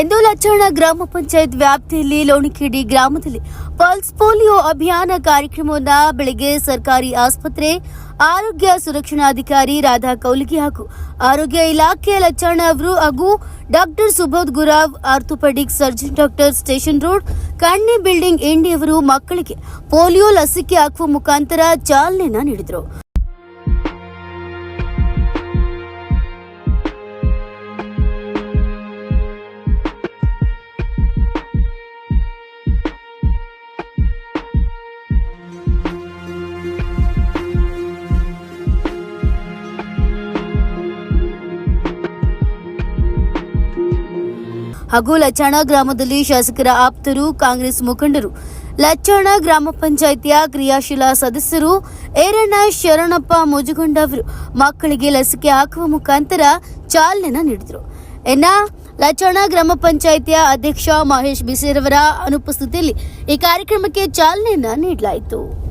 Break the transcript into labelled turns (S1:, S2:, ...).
S1: ಎಂದು ಗ್ರಾಮ ಪಂಚಾಯತ್ ವ್ಯಾಪ್ತಿಯಲ್ಲಿ ಲೋಣಿಕೇಡಿ ಗ್ರಾಮದಲ್ಲಿ ಪಲ್ಸ್ ಪೋಲಿಯೋ ಅಭಿಯಾನ ಕಾರ್ಯಕ್ರಮವನ್ನು ಬೆಳಗ್ಗೆ ಸರ್ಕಾರಿ ಆಸ್ಪತ್ರೆ, ಆರೋಗ್ಯ ಸುರಕ್ಷಣಾಧಿಕಾರಿ ರಾಧಾ ಕೌಲಿಗಿ ಹಾಗೂ ಆರೋಗ್ಯ ಇಲಾಖೆ ಲಚ್ಚಣ್ಣ ಅವರು ಹಾಗೂ doctor Subodh Gurav, orthopaedic surgeon doctor Station Road, Kanni building ಇಂಡಿಯವರು ಮಕ್ಕಳಿಗೆ ಪೋಲಿಯೋ ಲಸಿಕೆ ಹಾಕುವ ಮುಖಾಂತರ ಚಾಲನೆಯನ್ನು ನೀಡಿದರು. ಹಾಗೂ ಲಚ್ಚಾಣ ಗ್ರಾಮದಲ್ಲಿ ಶಾಸಕರ ಆಪ್ತರು, ಕಾಂಗ್ರೆಸ್ ಮುಖಂಡರು, ಲಚ್ಚಾಣ ಗ್ರಾಮ ಪಂಚಾಯಿತಿಯ ಕ್ರಿಯಾಶೀಲ ಸದಸ್ಯರು, ಏರಣ್ಣ ಶರಣಪ್ಪ ಮುಜುಗೊಂಡ ಅವರು ಮಕ್ಕಳಿಗೆ ಲಸಿಕೆ ಹಾಕುವ ಮುಖಾಂತರ ಚಾಲನೆ ನೀಡಿದರು. ಇನ್ನ ಲಚ್ಚಾಣ ಗ್ರಾಮ ಪಂಚಾಯಿತಿಯ ಅಧ್ಯಕ್ಷ ಮಹೇಶ್ ಬಿಸೇರವರ ಅನುಪಸ್ಥಿತಿಯಲ್ಲಿ ಈ ಕಾರ್ಯಕ್ರಮಕ್ಕೆ ಚಾಲನೆಯನ್ನ ನೀಡಲಾಯಿತು.